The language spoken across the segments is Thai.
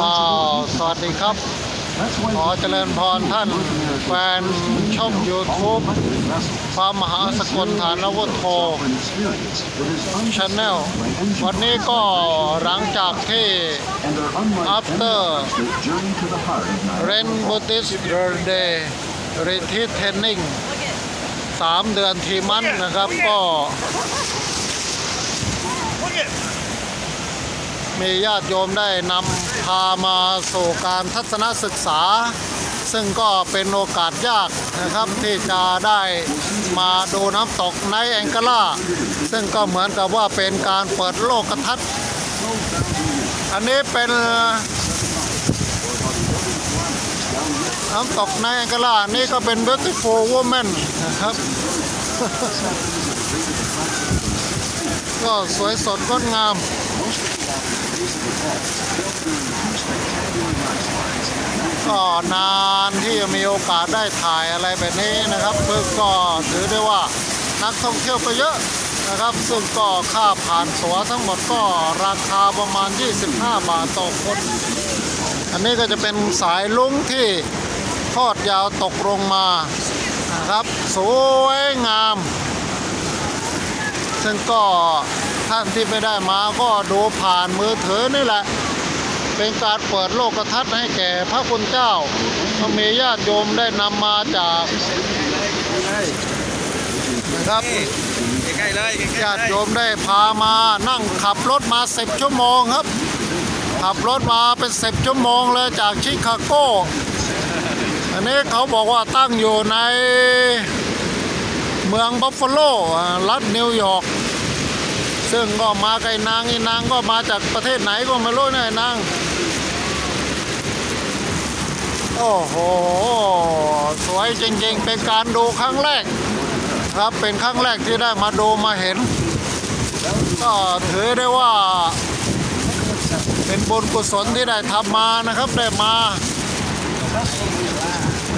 อ้าวสวัสดีครับ ขอเจริญพรท่านแฟนช่อง YouTube พระมหาสกลฐานวุฒโธชาแนลวันนี้ก็หลังจากที่ After เรนบูติสเดย์รีทีเทนนิ่งสามเดือนทีมันนะครับก็มีญาติโยมได้นำ พามาสู่การทัศนศึกษา ซึ่งก็เป็นโอกาสยากนะครับที่จะได้มาดูน้ำตกในแองกาล่าซึ่งก็เหมือนกับว่าเป็นการเปิดโลกทัศน์อันนี้เป็นน้ำตกในแองกาล่านี่ก็เป็น beautiful woman นะครับ ก็สวยสดงดงาม ก็นานที่จะมีโอกาสได้ถ่ายอะไรแบบนี้นะครับเพื่อก็ถือได้ว่านักท่องเที่ยวก็เยอะนะครับ ซึ่งก็ค่าผ่านตั๋วทั้งหมดก็ราคาประมาณ 25 บาทต่อคน อันนี้ก็จะเป็นสายลุงที่ทอดยาวตกลงมานะครับ สวยงาม ซึ่งก็ท่านที่ไม่ได้มาก็ดูผ่านมือถือนี่แหละ เป็นการเปิดโลกทัศน์ให้แก่พระคุณเจ้าก็มีญาติโยมได้นำมาจากนะครับใกล้เลยญาติโยมได้พามานั่งขับรถมาสิบชั่วโมงครับ ขับรถมาเป็นสิบชั่วโมงเลยจากชิคาโกอันนี้เขาบอกว่าตั้งอยู่ในเมืองบัฟฟาโลรัฐนิวยอร์ก ซึ่งก็มาไกลนางอีนางก็มาจากประเทศไหนก็ไม่รู้นะไอ้นาง โอ้โห สวยจริงๆ เป็นการดูครั้งแรก ครับเป็นครั้งแรกที่ได้มาดูมาเห็น ก็ถือได้ว่า เป็นบุญกุศลที่ได้ทำมานะครับได้มา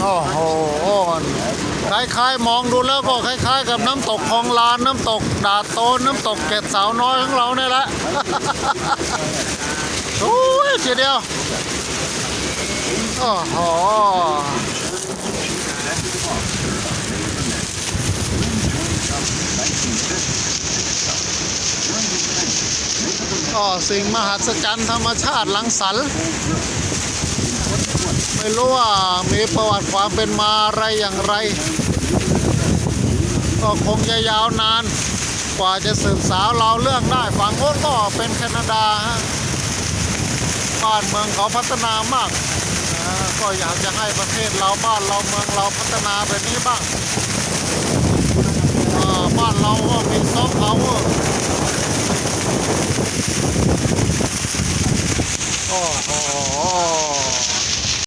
โอ้โหคล้ายๆ มองดูแล้วก็คล้าย ๆ กับน้ำตกคลองลานน้ำตกดาดโตนน้ำตกเกตสาวน้อยของเราเนี่ยแหละโอ้ยทีเดียวโอ้โหก็สิ่งมหัศจรรย์ธรรมชาติหลังสรรค์ ไม่รู้ว่ามีประวัติความเป็นมาอะไรอย่างไร ก็คงจะยาวนาน กว่าจะสืบสาวเราเรื่องได้ฝั่งโน้นก็เป็นแคนาดาฮะบ้านเมืองเขาพัฒนามาก ก็อยากจะให้ประเทศเราบ้านเราเมืองเราพัฒนาแบบนี้บ้างบ้านเราก็มีซอฟต์พาวเวอร์โอ้